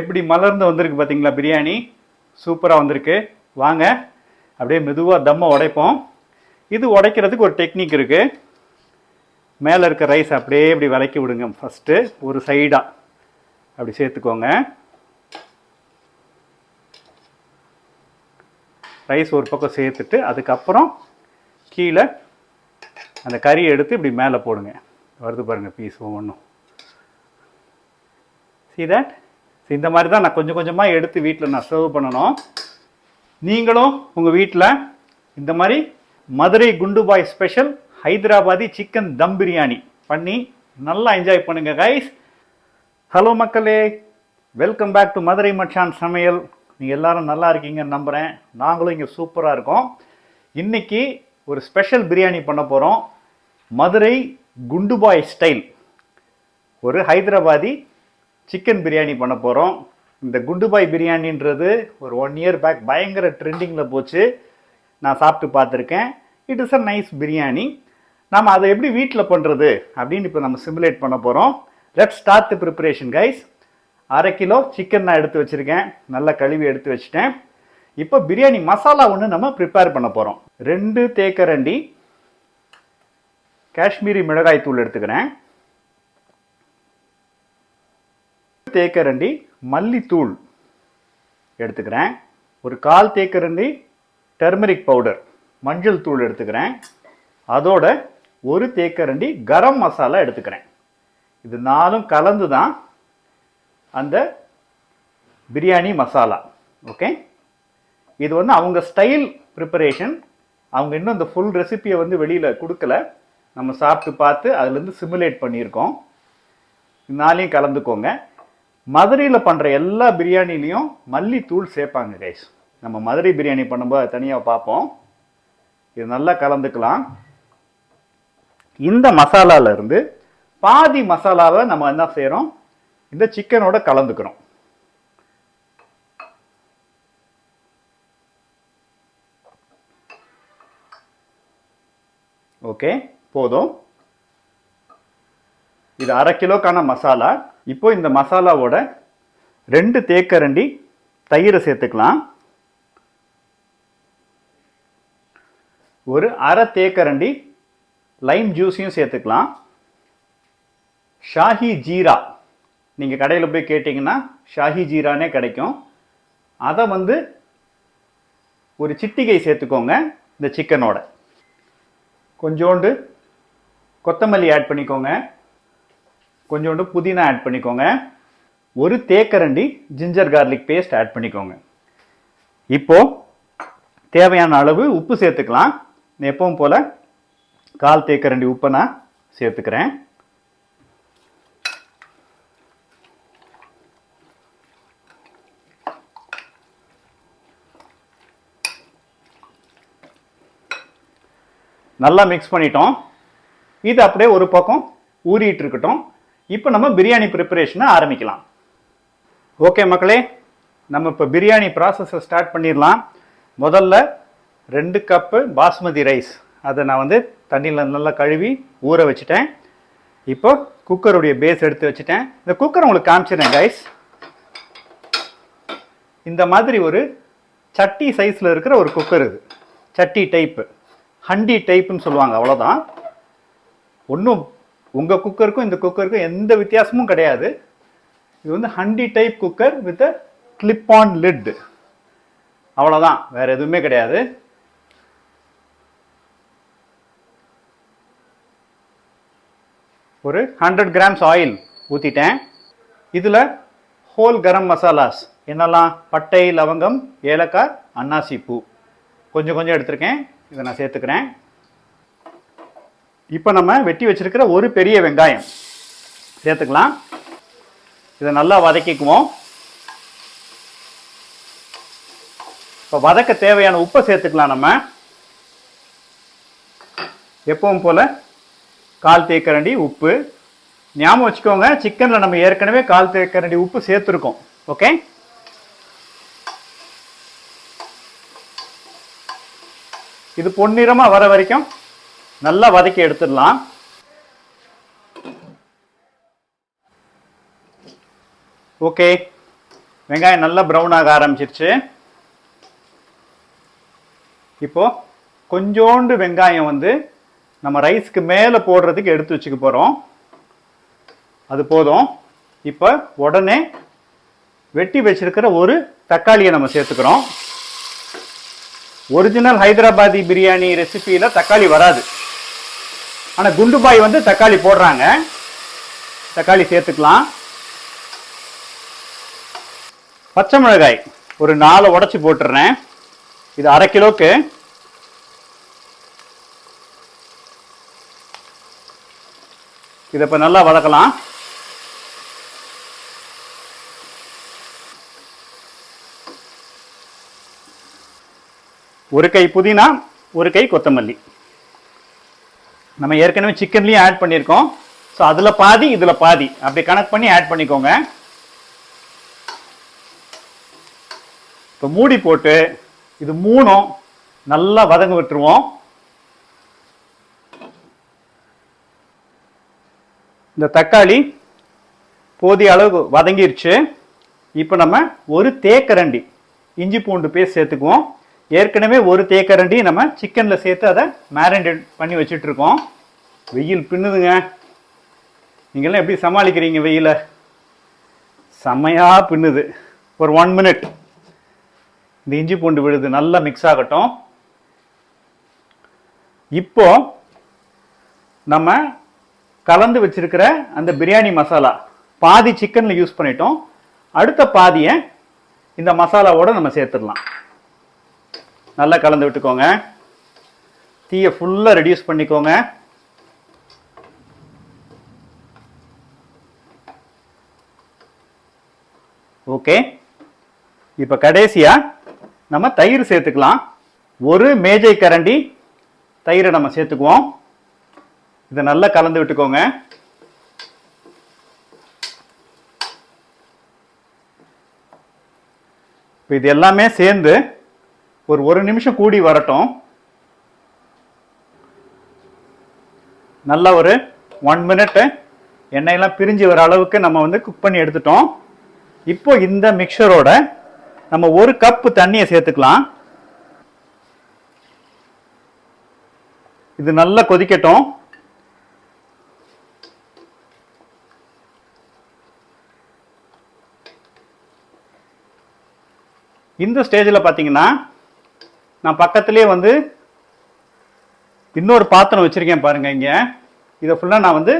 எப்படி மலர்ந்து வந்திருக்கு பார்த்தீங்களா பிரியாணி? சூப்பராக வந்திருக்கு. வாங்க அப்படியே மெதுவாக தம்மை உடைப்போம். இது உடைக்கிறதுக்கு ஒரு டெக்னிக் இருக்குது மேலே இருக்க ரைஸ் அப்படியே இப்படி விலக்கி விடுங்க. ஃபஸ்ட்டு ஒரு சைடாக அப்படி சேர்த்துக்கோங்க. ரைஸ் ஒரு பக்கம் சேர்த்துட்டு அதுக்கப்புறம் கீழே அந்த கறியை எடுத்து இப்படி மேலே போடுங்க. வருது பாருங்கள் பீஸ் ஒவ்வொன்றும். See that? ஸோ இந்த மாதிரி தான் நான் கொஞ்சம் கொஞ்சமாக எடுத்து வீட்டில் நான் சர்வ் பண்ணணும். நீங்களும் உங்கள் வீட்டில் இந்த மாதிரி மதுரை குண்டுபாய் ஸ்பெஷல் ஹைதராபாதி சிக்கன் தம் பிரியாணி பண்ணி நல்லா என்ஜாய் பண்ணுங்கள் கைஸ் ஹலோ மக்களே. வெல்கம் பேக் டு மதுரை மச்சான் சமையல். நீங்கள் எல்லாரும் நல்லா இருக்கீங்கன்னு நம்புகிறேன் நாங்களும் இங்கே சூப்பராக இருக்கோம். இன்னைக்கு ஒரு ஸ்பெஷல் பிரியாணி பண்ண போகிறோம் மதுரை குண்டுபாய் ஸ்டைல் ஒரு ஹைதராபாதி சிக்கன் பிரியாணி பண்ண போகிறோம் இந்த குண்டுபாய் பிரியாணின்றது ஒரு ஒன் இயர் பேக் பயங்கர ட்ரெண்டிங்கில் போச்சு. நான் சாப்பிட்டு பார்த்துருக்கேன். It is a nice biryani. நம்ம அதை எப்படி வீட்டில் பண்ணுறது அப்படின்னு இப்போ நம்ம சிமுலேட் பண்ண போகிறோம் let start the preparation guys அரை கிலோ சிக்கன் நான் எடுத்து வச்சுருக்கேன். நல்லா கழுவி எடுத்து வச்சுட்டேன். இப்போ பிரியாணி மசாலா ஒன்று நம்ம ப்ரிப்பேர் பண்ண போகிறோம் ரெண்டு தேக்கரண்டி காஷ்மீரி மிளகாய் தூள் எடுத்துக்கிறேன். தேக்கரண்டி மல்லித்தூள் எடுத்துக்கிறேன். ஒரு கால் தேக்கரண்டி டர்மரிக் பவுடர் மஞ்சள் தூள் எடுத்துக்கிறேன். அதோட ஒரு தேக்கரண்டி கரம் மசாலா எடுத்துக்கிறேன். இது நாலும் கலந்து தான் அந்த பிரியாணி மசாலா. ஓகே? இது வந்து அவங்க ஸ்டைல் ப்ரிப்பரேஷன் அவங்க இன்னும் அந்த ஃபுல் ரெசிபியை வந்து வெளியில் கொடுக்கல. நம்ம சாப்பிட்டு பார்த்து அதுலேருந்து சிமுலேட் பண்ணியிருக்கோம். நாளையும் கலந்துக்கோங்க. மதுரையில் பண்ணுற எல்லா பிரியாணிலையும் மல்லித்தூள் சேர்ப்பாங்க கைஸ் நம்ம மதுரை பிரியாணி பண்ணும்போது தனியாக பார்ப்போம். இது நல்லா கலந்துக்கலாம். இந்த மசாலாவிலேருந்து இருந்து பாதி மசாலாவை நம்ம என்ன செய்கிறோம் இந்த சிக்கனோட கலந்துக்கிறோம். ஓகே போதும். இது அரை கிலோக்கான மசாலா. இப்போ இந்த மசாலாவோட ரெண்டு தேக்கரண்டி தயிரை சேர்த்துக்கலாம். ஒரு அரை தேக்கரண்டி லைம் ஜூஸையும் சேர்த்துக்கலாம். ஷாஹி ஜீரா. நீங்கள் கடையில் போய் கேட்டிங்கன்னா ஷாஹி ஜீரானே கிடைக்கும். அதை வந்து ஒரு சிட்டிகை சேர்த்துக்கோங்க இந்த சிக்கனோட கொஞ்சோண்டு கொத்தமல்லி ஆட் பண்ணிக்கோங்க. கொஞ்சோண்டு புதினா ஆட் பண்ணிக்கோங்க. ஒரு தேக்கரண்டி ஜிஞ்சர் கார்லிக் பேஸ்ட் ஆட் பண்ணிக்கோங்க. இப்போ தேவையான அளவு உப்பு சேர்த்துக்கலாம். எப்பவும் போல் கால் தேக்கரண்டி உப்பை நான் சேர்த்துக்கிறேன். நல்லா மிக்ஸ் பண்ணிட்டோம். இது அப்படியே ஒரு பக்கம் ஊறிட்டு இருக்கட்டும். இப்போ நம்ம பிரியாணி ப்ரிப்பரேஷனை ஆரம்பிக்கலாம். ஓகே மக்களே நம்ம இப்போ பிரியாணி ப்ராசஸை ஸ்டார்ட் பண்ணிடலாம். முதல்ல ரெண்டு கப்பு பாஸ்மதி ரைஸ் அதை நான் வந்து தண்ணியில் நல்லா கழுவி ஊற வச்சுட்டேன். இப்போ குக்கருடைய பேஸ் எடுத்து வச்சுட்டேன். இந்த குக்கர் உங்களுக்கு காமிச்சிடுறேன் கைஸ் இந்த மாதிரி ஒரு சட்டி சைஸில் இருக்கிற ஒரு குக்கர் இது. சட்டி டைப்பு ஹண்டி டைப்புன்னு சொல்லுவாங்க அவ்வளோதான் ஒன்றும் உங்கள் குக்கருக்கும் இந்த குக்கருக்கும் எந்த வித்தியாசமும் கிடையாது. இது வந்து handi type cooker with a clip on lid அவ்வளோதான் வேற எதுவுமே கிடையாது. ஒரு ஹண்ட்ரட் கிராம்ஸ் ஆயில் ஊற்றிட்டேன் இதில் ஹோல் கரம் மசாலாஸ் என்னெல்லாம்? பட்டை லவங்கம் ஏலக்காய் அன்னாசி பூ. கொஞ்சம் கொஞ்சம் எடுத்திருக்கேன். இதை நான் சேர்த்துக்கிறேன். இப்போ நம்ம வெட்டி வச்சிருக்கிற ஒரு பெரிய வெங்காயம். சேர்த்துக்கலாம். இதை நல்லா வதக்கிக்குவோம். இப்போ வதக்க தேவையான உப்பை சேர்த்துக்கலாம் நம்ம. எப்பவும் போல் கால் தேக்கரண்டி உப்பு. ஞாபகம் வச்சுக்கோங்க சிக்கனில் நம்ம ஏற்கனவே கால் தேக்கரண்டி உப்பு சேர்த்துருக்கோம். ஓகே? இது பொன்னிறமாக வர வரைக்கும் நல்லா வதக்கி எடுத்துடலாம். ஓகே. வெங்காயம் நல்லா ப்ரௌன் ஆக ஆரம்பிச்சிருச்சு. இப்போ கொஞ்சோண்டு வெங்காயம் வந்து நம்ம ரைஸ்க்கு மேலே போடுறதுக்கு எடுத்து வச்சுக்க போகிறோம் அது போதும். இப்போ உடனே வெட்டி வச்சிருக்கிற ஒரு தக்காளியை நம்ம சேர்த்துக்கிறோம். ஒரிஜினல் ஹைதராபாதி பிரியாணி ரெசிபியில் தக்காளி வராது. ஆனால் குண்டுபாய் வந்து தக்காளி போடுறாங்க. தக்காளி சேர்த்துக்கலாம். பச்சை மிளகாய் ஒரு நாலு உடச்சி போட்டுறேன். இது அரை கிலோக்கு. இதை இப்போ நல்லா வதக்கலாம். ஒரு கை புதினா ஒரு கை கொத்தமல்லி. நம்ம ஏற்கனவே சிக்கன்லேயும் ஆட் பண்ணியிருக்கோம். ஸோ அதில் பாதி இதில் பாதி. அப்படி கணக்கு பண்ணி ஆட் பண்ணிக்கோங்க. இப்போ மூடி போட்டு இது மூணும் நல்லா வதங்க விட்டுருவோம். இந்த தக்காளி போதிய அளவு வதங்கிருச்சு. இப்போ நம்ம ஒரு தேக்கரண்டி இஞ்சி பூண்டு பேஸ்ட் சேர்த்துக்குவோம். ஏற்கனவே ஒரு தேக்கரண்டி நம்ம சிக்கனில் சேர்த்து அதை மேரினேட் பண்ணி வச்சுட்ருக்கோம். வெயில் பின்னுதுங்க. நீங்கள்லாம் எப்படி சமாளிக்கிறீங்க வெயில? செம்மையாக பின்னுது. ஒரு ஒன் மினிட் இந்த இஞ்சி பூண்டு விழுது நல்லா மிக்ஸ் ஆகட்டும். இப்போ நம்ம கலந்து வச்சிருக்கிற அந்த பிரியாணி மசாலா பாதி சிக்கனில் யூஸ் பண்ணிட்டோம். அடுத்த பாதியை இந்த மசாலாவோட நம்ம சேர்த்துடலாம். நல்லா கலந்து விட்டுக்கோங்க. தீயை ஃபுல்லாக ரெடியூஸ் பண்ணிக்கோங்க. ஓகே இப்போ கடைசியாக நம்ம தயிர் சேர்த்துக்கலாம். ஒரு மேஜை கரண்டி தயிரை நம்ம சேர்த்துக்குவோம். இதை நல்லா கலந்து விட்டுக்கோங்க. இப்போ இது எல்லாமே சேர்ந்து ஒரு ஒரு நிமிஷம் கூடி வரட்டும். நல்லா ஒரு ஒன் மினிட் எண்ணெயெல்லாம் பிரிஞ்சு வர அளவுக்கு நம்ம வந்து குக் பண்ணி எடுத்துட்டோம். இப்போ இந்த மிக்சரோட நம்ம ஒரு கப் தண்ணியை சேர்த்துக்கலாம். இது நல்லா கொதிக்கட்டும். இந்த ஸ்டேஜில் பார்த்தீங்கன்னா நான் பக்கத்துலேயே வந்து இன்னொரு பாத்திரம் வச்சுருக்கேன் பாருங்கள் இங்கே. இதை ஃபுல்லாக நான் வந்து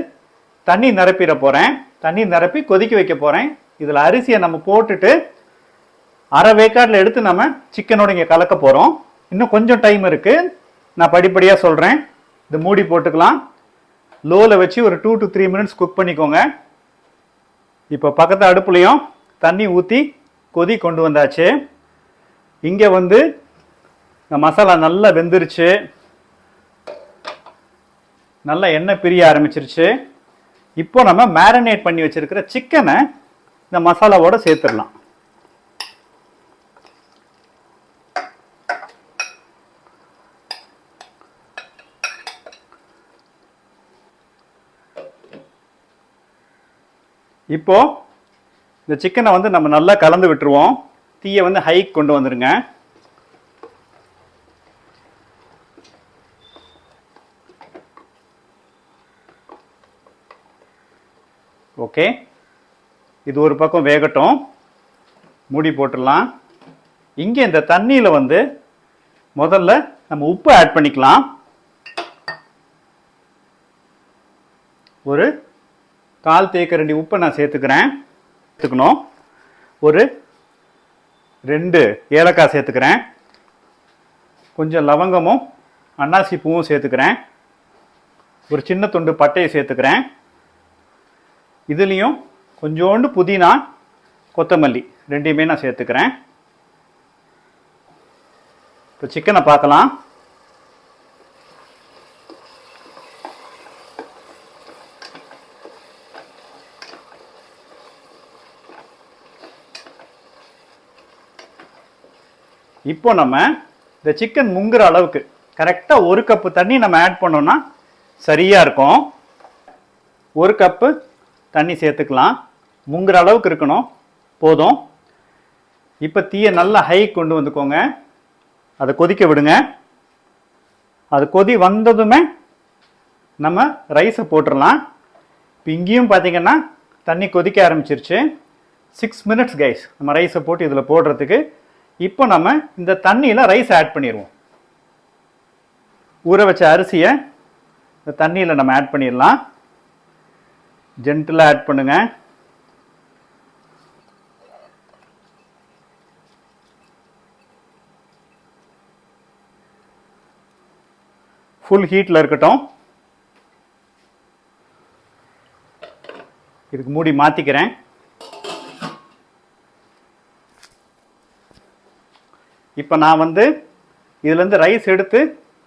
தண்ணி நிரப்பிட போகிறேன் தண்ணி நிரப்பி கொதிக்க வைக்க போகிறேன் இதில் அரிசியை நம்ம போட்டுட்டு அரை வேக்காட்டில் எடுத்து நம்ம சிக்கனோட இங்கே கலக்க போகிறோம் இன்னும் கொஞ்சம் டைம் இருக்குது நான் படிப்படியாக சொல்கிறேன் இது மூடி போட்டுக்கலாம். லோவில் வச்சு ஒரு two to three minutes cook பண்ணிக்கோங்க. இப்போ பக்கத்து அடுப்புலையும் தண்ணி ஊற்றி கொதி கொண்டு வந்தாச்சு. இங்கே வந்து இந்த மசாலா நல்லா வெந்துருச்சு. நல்லா எண்ணெய் பிரிய ஆரம்பிச்சிருச்சு. இப்போ நம்ம மேரினேட் பண்ணி வச்சுருக்கிற சிக்கனை இந்த மசாலாவோட சேர்த்துடலாம். இப்போ இந்த சிக்கனை வந்து நம்ம நல்லா கலந்து விட்டுருவோம். தீயை வந்து ஹைக் கொண்டு வந்துடுங்க ஓகே. இது ஒரு பக்கம் வேகட்டும். மூடி போட்டுடலாம். இங்கே இந்த தண்ணியில் வந்து முதல்ல நம்ம உப்பு ஆட் பண்ணிக்கலாம். ஒரு கால் தேக்கரண்டி உப்பை நான் சேர்த்துக்கிறேன். சேர்த்துக்கணும். ஒரு ரெண்டு ஏலக்காய் சேர்த்துக்கிறேன். கொஞ்சம் லவங்கமும் அன்னாசி பூவும் சேர்த்துக்கிறேன். ஒரு சின்ன துண்டு பட்டையை சேர்த்துக்கிறேன். இதுலேயும் கொஞ்சோண்டு புதினா கொத்தமல்லி ரெண்டையுமே நான் சேர்த்துக்கிறேன். இப்போ சிக்கனை பார்க்கலாம். இப்போ நம்ம இந்த சிக்கன் முங்குற அளவுக்கு கரெக்டாக ஒரு கப்பு தண்ணி நம்ம ஆட் பண்ணோம்னா சரியாக இருக்கும். ஒரு கப்பு தண்ணி சேர்த்துக்கலாம். முங்குற அளவுக்கு இருக்கணும். போதும். இப்போ தீயை நல்லா ஹை கொண்டு வந்துக்கோங்க. அதை கொதிக்க விடுங்க. அது கொதி வந்ததுமே நம்ம ரைஸை போட்டுடலாம் இப்போ இங்கேயும் பார்த்தீங்கன்னா தண்ணி கொதிக்க ஆரம்பிச்சிருச்சு. சிக்ஸ் மினிட்ஸ் கைஸ் நம்ம ரைஸை போட்டு இதில் போடுறதுக்கு. இப்போ நம்ம இந்த தண்ணியில் ரைஸ் ஆட் பண்ணிடுவோம். ஊற வச்ச அரிசியை இந்த தண்ணியில் நம்ம ஆட் பண்ணிடலாம். ஜென்டிலாக ஆட் பண்ணுங்க. ஃபுல் ஹீட்டில் இருக்கட்டும். இதுக்கு மூடி மாற்றிக்கிறேன் இப்போ நான் வந்து இதுலேருந்து ரைஸ் எடுத்து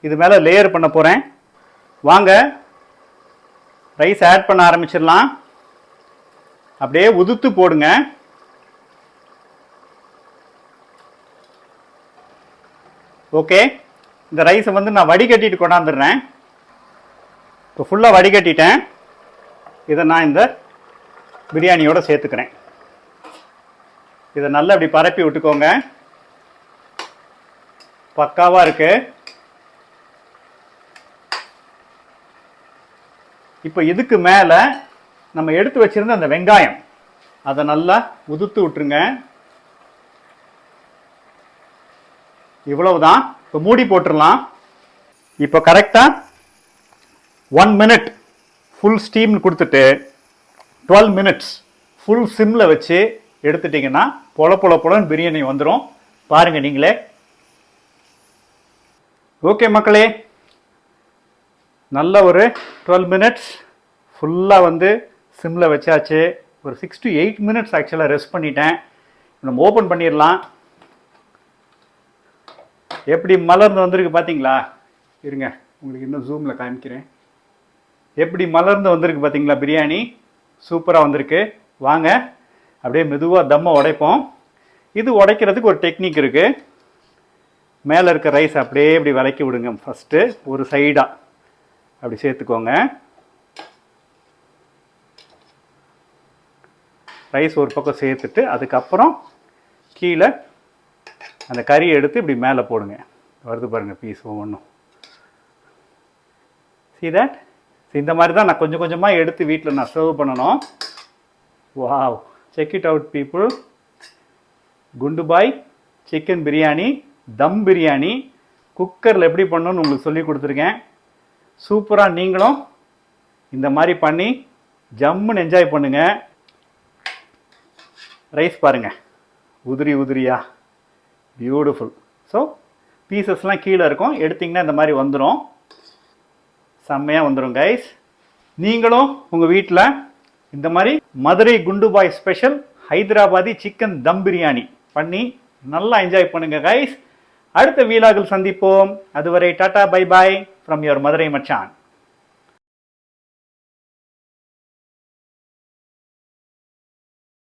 இது மேலே லேயர் பண்ண போகிறேன் வாங்க ரைஸ் ஆட் பண்ண ஆரம்பிச்சிடலாம். அப்படியே உதுத்து போடுங்க. ஓகே இந்த ரைஸை வந்து நான் வடிகட்டிட்டு கொண்டாந்துடுறேன். இப்போ ஃபுல்லாக வடிகட்டிட்டேன். இதை நான் இந்த பிரியாணியோடு சேர்த்துக்கிறேன். இதை நல்லா இப்படி பரப்பி விட்டுக்கோங்க. பக்காவாக இருக்குது இப்போ இதுக்கு மேலே நம்ம எடுத்து வச்சிருந்த அந்த வெங்காயம் அதை நல்லா உதுத்து விட்டுருங்க. இவ்வளவுதான். இப்போ மூடி போட்டுடலாம் இப்போ கரெக்டாக ஒன் மினிட் ஃபுல் ஸ்டீம் கொடுத்துட்டு டுவெல் மினிட்ஸ் ஃபுல் சிம்மில் வச்சு எடுத்துட்டிங்கன்னா பொல பொல பொலன்னு பிரியாணி வந்துடும் பாருங்கள் நீங்களே. ஓகே மக்களே நல்ல ஒரு டுவெல் மினிட்ஸ் ஃபுல்லாக வந்து சிம்மில் வச்சாச்சு. ஒரு சிக்ஸ் டு எயிட் மினிட்ஸ் ஆக்சுவலாக ரெஸ்ட் பண்ணிட்டேன். நம்ம ஓப்பன் பண்ணிடலாம். எப்படி மலர்ந்து வந்திருக்கு பார்த்தீங்களா இருங்க உங்களுக்கு இன்னும் ஜூமில் காமிக்கிறேன். எப்படி மலர்ந்து வந்திருக்கு பார்த்தீங்களா பிரியாணி சூப்பராக வந்திருக்கு. வாங்க அப்படியே மெதுவாக தம்மை உடைப்போம். இது உடைக்கிறதுக்கு ஒரு டெக்னிக் இருக்குது மேலே இருக்க ரைஸ் அப்படியே இப்படி விளக்கி விடுங்க ஃபஸ்ட்டு ஒரு சைடாக அப்படி சேர்த்துக்கோங்க. ரைஸ் ஒரு பக்கம் சேர்த்துட்டு அதுக்கப்புறம் கீழே அந்த கறியை எடுத்து இப்படி மேலே போடுங்க. வருது பாருங்கள் பீஸ் ஒவ்வொன்றும். See that? இந்த மாதிரி தான் நான் கொஞ்சம் கொஞ்சமாக எடுத்து வீட்டில் நான் சர்வ் பண்ணணும். Wow check it out people குண்டுபாய் chicken biryani dum biryani. குக்கரில் எப்படி பண்ணணும்னு உங்களுக்கு சொல்லி கொடுத்துருக்கேன். சூப்பராக நீங்களும் இந்த மாதிரி பண்ணி ஜம்முன்னு என்ஜாய் பண்ணுங்க. ரைஸ் பாருங்க. உதிரி உதிரியா. பியூட்டிஃபுல் ஸோ பீசஸ்லாம் கீழே இருக்கும். எடுத்திங்கன்னா இந்த மாதிரி வந்துடும் செம்மையாக வந்துடும் கைஸ் நீங்களும் உங்கள் வீட்டில் இந்த மாதிரி மதுரை குண்டுபாய் ஸ்பெஷல் ஹைதராபாதி சிக்கன் தம் பிரியாணி பண்ணி நல்லா என்ஜாய் பண்ணுங்கள் கைஸ் அடுத்த வீலாகில் சந்திப்போம். அதுவரை tata bye bye from your Madurai மச்சான்.